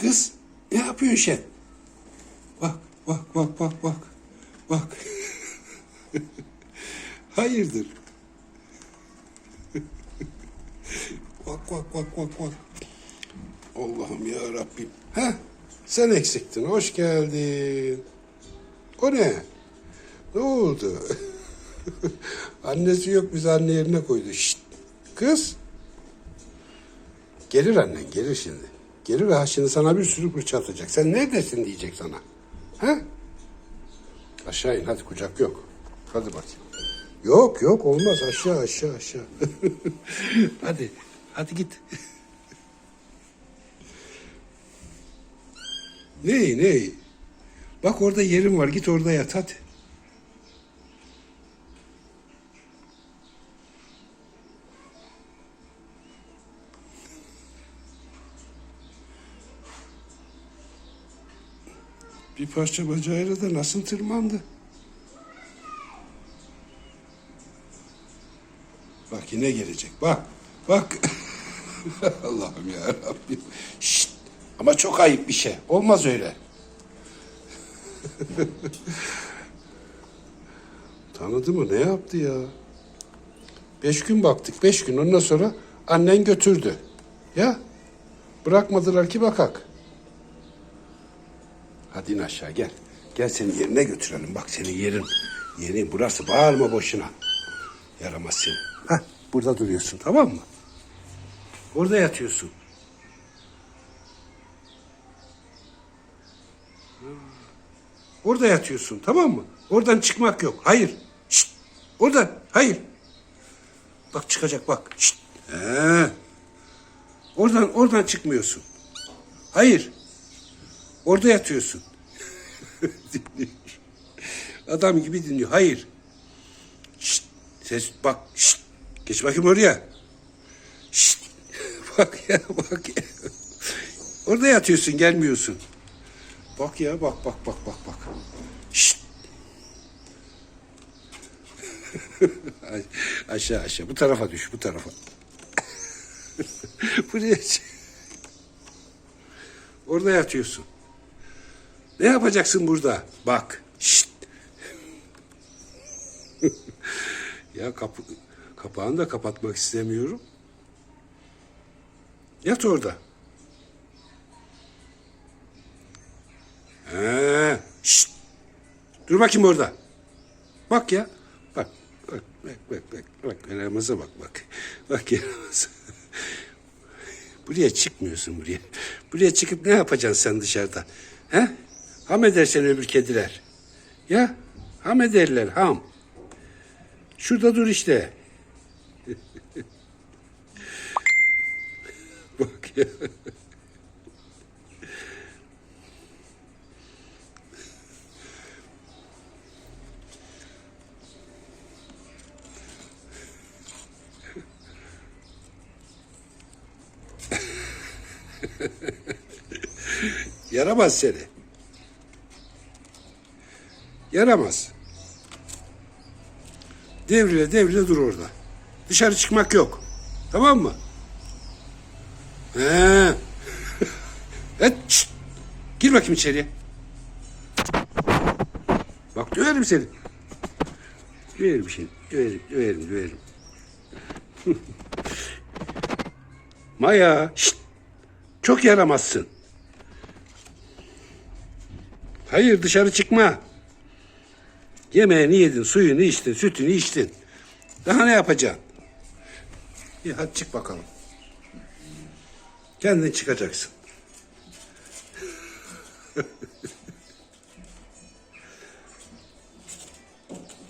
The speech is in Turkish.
Kız ne yapıyorsun sen? Bak bak bak bak bak. Bak. Hayırdır? bak bak bak bak bak. Allah'ım ya Rabbim. Ha? Sen eksiktin. Hoş geldin. O ne? Ne oldu? Annesi yok bizi anne yerine koydu. Şşt. Kız. Gelir annen gelir şimdi. Gelir ve şimdi sana bir sürü fırça atacak. Sen neredesin diyecek sana. Ha? Aşağı in hadi kucak yok. Hadi bakayım. Yok yok olmaz aşağı aşağı aşağı. hadi hadi git. ne ne? Bak orada yerim var git orada yat hadi. Bir parça bacağıyla da nasıl tırmandı? Bak yine gelecek. Bak. Bak. Allah'ım ya Rabbim. Şşt. Ama çok ayıp bir şey. Olmaz öyle. Tanıdı mı? Ne yaptı ya? Beş gün baktık. Beş gün. Ondan sonra annen götürdü. Ya. Bırakmadılar ki bakak. Hadi in aşağı gel. Gel seni yerine götürelim. Bak senin yerin. Yerin burası. Bağırma boşuna. Yaramaz seni. Hah burada duruyorsun tamam mı? Orada yatıyorsun. Orada yatıyorsun tamam mı? Oradan çıkmak yok. Hayır. Şşt. Oradan. Hayır. Bak çıkacak bak. Şşt. He. Oradan oradan çıkmıyorsun. Hayır. Orada yatıyorsun. Adam gibi dinliyor. Hayır. Şşt. Ses bak. Şşt. Geç bakayım oraya. Şşt. Bak ya bak ya. Orada yatıyorsun gelmiyorsun. Bak ya bak bak bak bak bak. Şşt. aşağı aşağı bu tarafa düş bu tarafa. Buraya. Orada yatıyorsun. Ne yapacaksın burada? Bak. Şşt. ya kapı, kapağını da kapatmak istemiyorum. Yat orada. He. Şşt. Dur bakayım orada. Bak ya. Bak. Bak bak bak bak. Bak yaramaza bak bak. Bak yaramaza. Buraya çıkmıyorsun buraya. Buraya çıkıp ne yapacaksın sen dışarıda? He? Ham edersen öbür kediler. Ya ham ederler ham. Şurada dur işte. Bak ya. Yaramaz seni. Yaramaz. Devrile devrile dur orada. Dışarı çıkmak yok. Tamam mı? He. Et, şşt. Gir bakayım içeriye. Bak döverim seni. Döverim seni. Döverim, döverim, döverim. Maya, şşt. Çok yaramazsın. Hayır dışarı çıkma. Yemeğini yedin, suyunu içtin, sütünü içtin. Daha ne yapacaksın? İyi hadi çık bakalım. Kendin çıkacaksın.